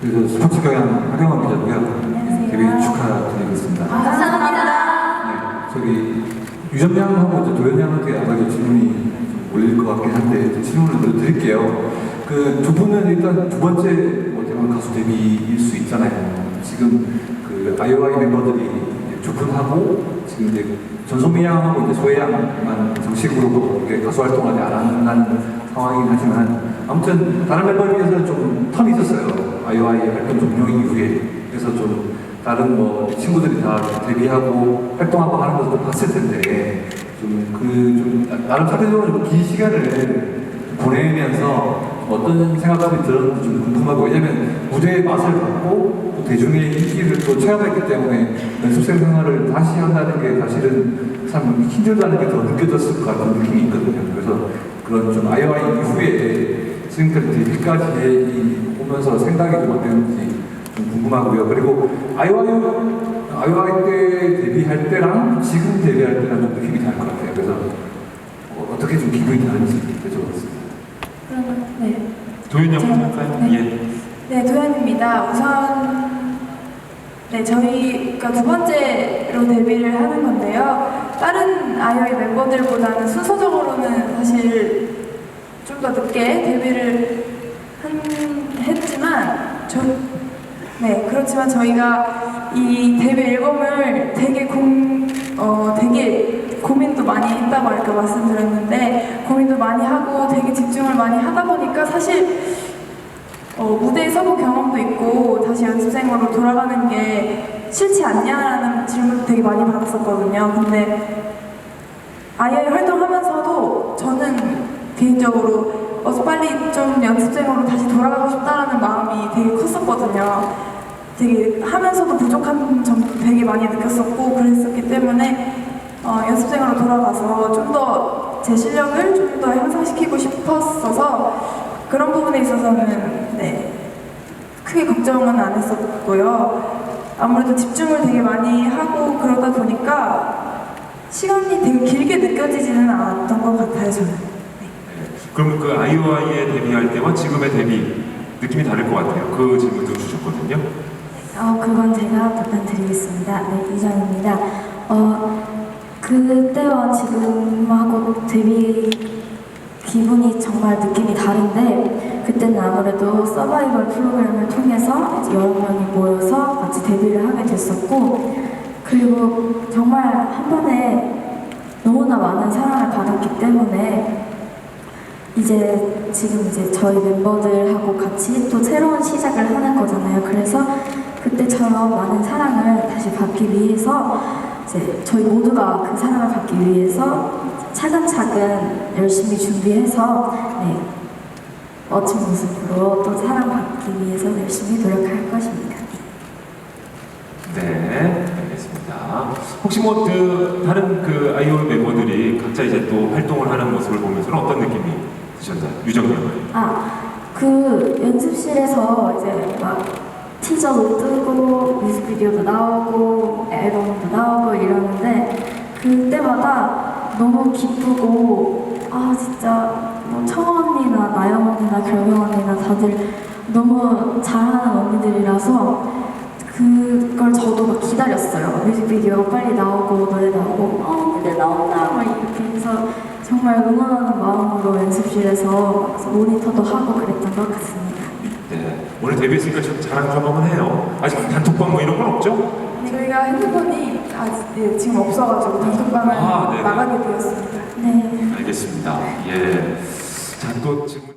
그래서 스포츠 경향 하경원 기자고요. 데뷔 축하드리겠습니다. 감사합니다. 네, 저기 유정양하고 이제 도현양한테 아마 이 질문이 좀 올릴 것 같긴 한데 질문을 좀 드릴게요. 그 두 분은 일단 두 번째 뭐 대만 가수 데뷔일 수 있잖아요. 지금 그 아이오아이 멤버들이 이제 주분하고 지금 이제 전소미 양하고 이제 소혜 양만 정식으로 가수 활동을 안 하는 상황이긴 하지만 아무튼 다른 멤버에 비해서는 좀 텀이 있었어요. 아이오아이 활동 종료 이후에 그래서 좀 다른 뭐 친구들이 다 데뷔하고 활동하고 하는 것도 봤을 텐데 좀 그좀 나름 사회적으로 좀 긴 시간을 보내면서 어떤 생각들이 들었는지 좀 궁금하고 왜냐면 무대의 맛을 받고 또 대중의 인기를 또 체험했기 때문에 연습생 생활을 다시 한다는 게 사실은 참 힘들다는 게 더 느껴졌을 것 같은 느낌이 있거든요. 그래서 그런 좀 아이와이 이후에 지금까지 이 오면서 생각이 좀 어땠는지 좀 궁금하고요. 그리고 아이와이 아이와이 때 데뷔할 때랑 지금 데뷔할 때랑 좀 느낌이 다를 것 같아요. 그래서 어, 어떻게 좀 기분이 다른지 여쭤봤습니다. 네. 양 제가 할까요? 네. 예. 네, 도현입니다. 우선 네, 저희가 두 번째로 데뷔를 하는 건데요. 다른 아이오이 멤버들보다는 순서적으로는 사실 좀 더 늦게 데뷔를 한, 했지만 전 네, 그렇지만 저희가 이 데뷔 앨범을 되게 공, 어, 되게 고민도 많이 했다고 아까 말씀드렸는데 고민도 많이 하고 되게 집중을 많이 하다 보니까 사실 어, 무대에 서본 경험도 있고 다시 연습생으로 돌아가는 게 싫지 않냐라는 질문도 되게 많이 받았었거든요. 근데 아이아이 활동하면서도 저는 개인적으로 어, 빨리 좀 연습생으로 다시 돌아가고 싶다라는 마음이 되게 컸었거든요. 되게 하면서도 부족한 점도 되게 많이 느꼈었고 그랬었기 때문에 어, 연습생으로 돌아가서 좀더 제 실력을 좀 더 향상시키고 싶었어서 그런 부분에 있어서는 네, 크게 걱정은 안 했었고요. 아무래도 집중을 되게 많이 하고 그러다 보니까 시간이 되게 길게 느껴지지는 않았던 것 같아요, 저는. 그럼 그 아이오아이에 데뷔할 때와 지금의 데뷔 느낌이 다를 것 같아요. 그 질문도 주셨거든요. 어, 그건 제가 답변 드리겠습니다. 네, 이정입니다. 어, 그때와 지금하고 데뷔 기분이 정말 느낌이 다른데 그때는 아무래도 서바이벌 프로그램을 통해서 여러 명이 모여서 같이 데뷔를 하게 됐었고 그리고 정말 한 번에 너무나 많은 사랑을 받았기 때문에 이제 지금 이제 저희 멤버들하고 같이 또 새로운 시작을 하는 거잖아요. 그래서 그때처럼 많은 사랑을 다시 받기 위해서 이제 저희 모두가 그 사랑을 받기 위해서 차근차근 열심히 준비해서 네, 멋진 모습으로 또 사랑받기 위해서 열심히 노력할 것입니다. 네, 알겠습니다. 혹시 뭐 그 다른 그 아이오아이 멤버들이 각자 이제 또 활동을 하는 모습을 보면서 어떤 느낌이 드셨나요? 유정이 형. 아, 그 연습실에서 이제 막 티저도 뜨고 뮤직비디오도 나오고 앨범도 나오고 이러는데 그때마다 너무 기쁘고 아 진짜 뭐 청아 언니나 나영 언니나 결경 언니나 다들 너무 잘하는 언니들이라서 그걸 저도 막 기다렸어요. 뮤직비디오가 빨리 나오고 노래 나오고 어 노래 나온다 막 이렇게 해서 정말 응원하는 마음으로 연습실에서 막 모니터도 하고 그랬던 것 같습니다. 네. 오늘 데뷔했으니까 좀 자랑 좀 한번 해요. 아직 단톡방 뭐 이런 건 없죠? 저희가 핸드폰이 아직 예, 지금 없어가지고 단톡방을 아, 네네. 나가게 되었습니다. 네. 알겠습니다. 예. 자, 또 질문.